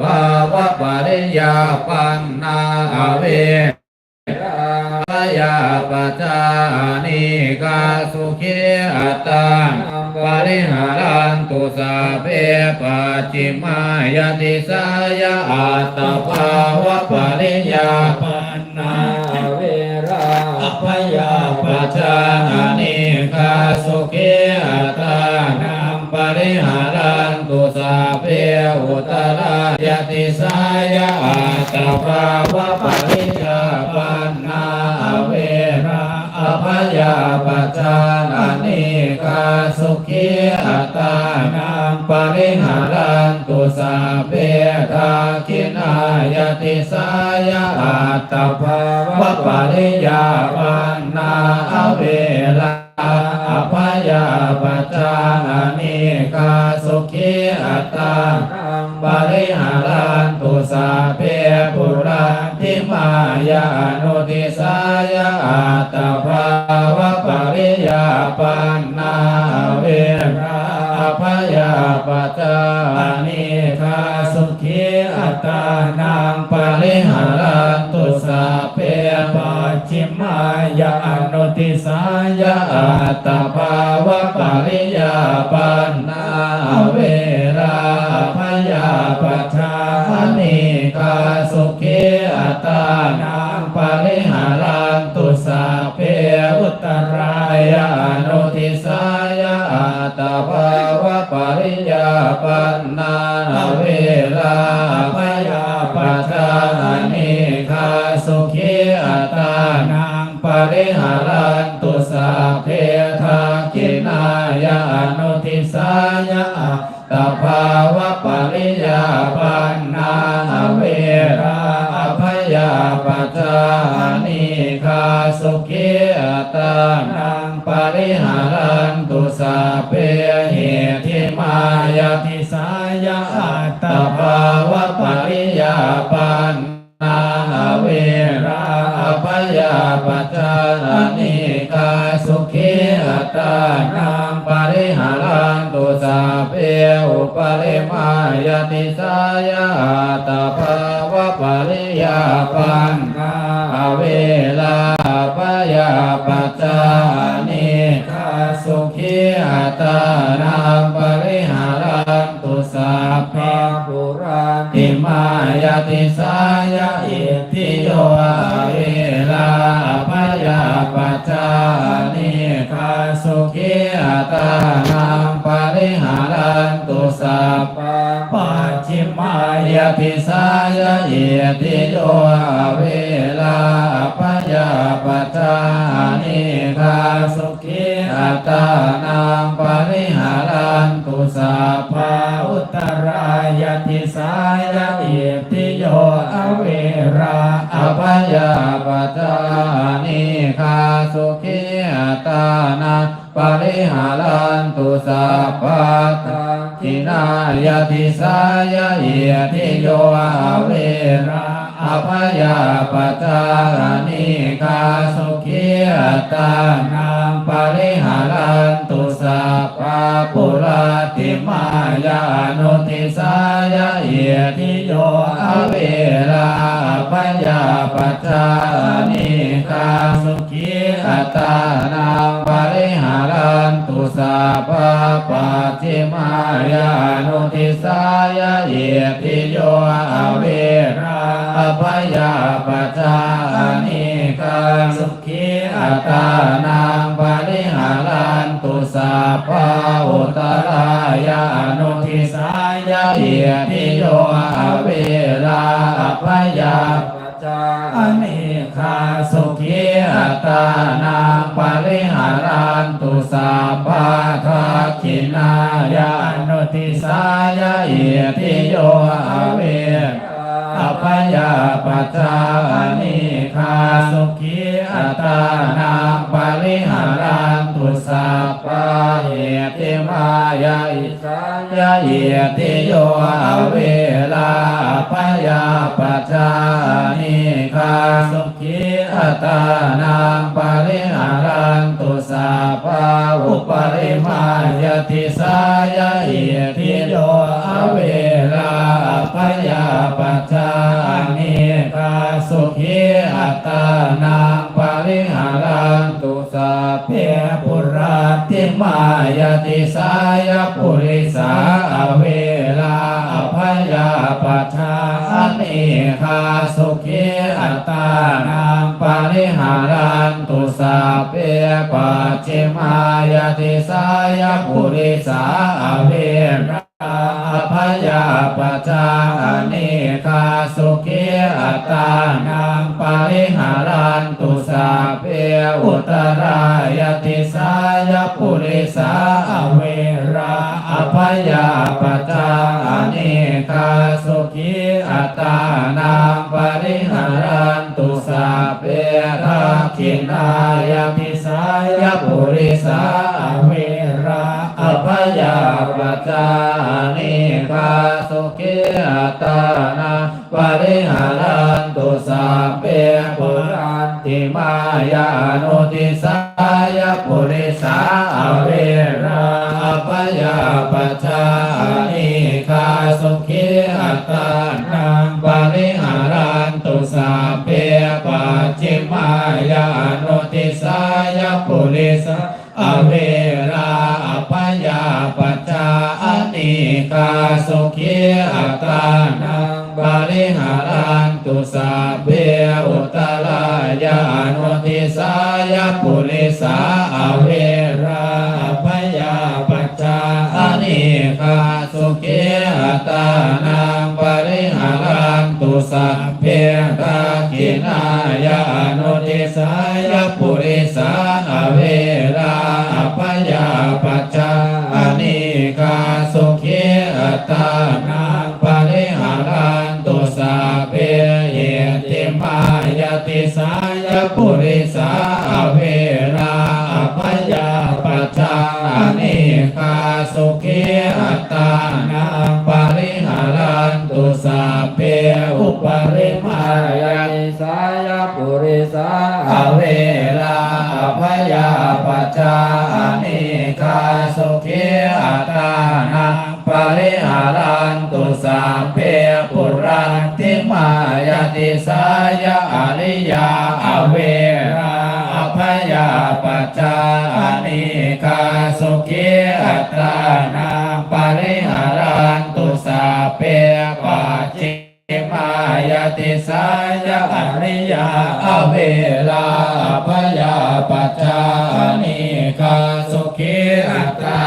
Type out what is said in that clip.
ปาวะปริยาปันนาเวรายาปจานิกาสุขีอัตตาปริหารันตุสาเปปัจิมายติสายาอัตตภาวะปริยาปันนา พยาปัจจานิคาสุเกอัตานัมปริหารันตุสาเพอุตรายติสายาตตภาวะปริจาปา ราอภยาปัจจานิกาสุขีอัตตานังปริหารันตุสาเพทาคินายติสายาอัตตภาวะปริยาปันนาเวราอภยาปัจจานิกาสุขีอัตตา บริหารันตุสาเพปุราทิมายานุติสายาตตภาวะปริยาปันนาเวราอภยาปัจจานิกาสุขีอัตานังปริหารันตุสาเพปัจจิมายานุติสายาตตภาวะปริยาปันนาเวราพยาปัจจานิกาสุขีอตานังปริหารันตุสาเพอุตรายานุติสายาตตภาวะปริยาปันนาเวราพยา ริหารันตุสาเพทาคินายานุทิสายาตภาวะปริยาปันนาเวราพยาปัจจานิคาสุขีอัตตานังปริหารันตุสาเพเหติมายาทิสายาตภาวะปริยาปันนาเวรา ปยาปัจจานิกาสุขีอัตานังปริหารันตุสาเพอุปริมายติสายาตภาวะปริยาปันนาเวลาปยาปัจจานิกาสุขีอัตานังปริหารันตุสาเพปุราติมายติสายาอิติโยเวลา พยาปัจจานิคาสุขีอัตานังปริหารันตุสัพพะปัจฉิมายติสายาอิติโยเวลาพยาปัจจานิคาสุขีอัตานังปริหารันตุสัพพะอุตรายติสาย อภยาปัจจานิคาสุขีตานาปริหารันตุสัพพะตังกินายติสายาอิติโยอเวราอภยาปัจจานิคาสุขีตานังปริหารันตุสัพพะปุราติมายานุติสายาอิติโยอเวรา ปยาปัจจานิกาสุขีอัตานังปริหารันตุสัพพปัจิมายานุทิสายาเยติโยอเวราปยาปัจจานิกาสุขีอัตานัง ปริหารันตุสัพพะอุตรายานุทิสายาอิติโยอเวราปยาปัจานิคาสุขีตานังปริหารันตุสัพพะทักขินายานุทิสายาอิติโยอเวราอภยาปัจจานิ คาสุขีอัตตานังปริหารันตุสัพพะเหติมายาอิสายาอิติโยอเวลาอภยาปัจจานิคาสุขีอัตตานังปริหารันตุสัพพะอุปริมายติสายาอิติ ตานังปริหารันตุสัพเพปุราติมายติสายปุริสาอเวลาอภยาปัจจานิกาสุขีอัตตานังปริหารันตุสัพเพปัจจิมายติสายปุริสาอเวลาอภยาปัจานิคาสุขีอัตตานังป ริหารันตุสัพเพอุตรายติสายปุริสาอเวราอภยาปจานิคาสุขีอัตานังปริหารันตุสัพเพทักขินายติสายปุริสา ยาปจานิคาสุขีอัตานาปริหารันตุสัพเพปุรันติมายานุติสายปุริสาเวราอภยาปจานิคาสุขีอัตานังปริหารันตุสัพเพปัจจิมายานุติสายปุริสาอเว ปจานิกาสุขีอัตานังบริหารันตุสัเพอุตรายานุติสายปุริสาอเวราอภยาปจานิกาสุขีอัตานังบริหารันตุสัพเพตากินายานุติสายปุริสา กาสุขีอัตตานังปริหารันตุสัพเพเยติมายติสายปุริสาเวราอภยาปจานิกาสุขีอัตตานังปริหารันตุสัพเพอุปริมายติ สายปุริสาเวราอภยาปจานิกาสุขีอัตตานังปริหารันตุสัพเพปุรันติมายติสายอริยาเวราอภยาปจานิกาสุขีอัตตานังปริหารันตุสัพเพปัจจิ มายติสายอริยาอเวลาพยาปัจจานิกาสุขีอัตตา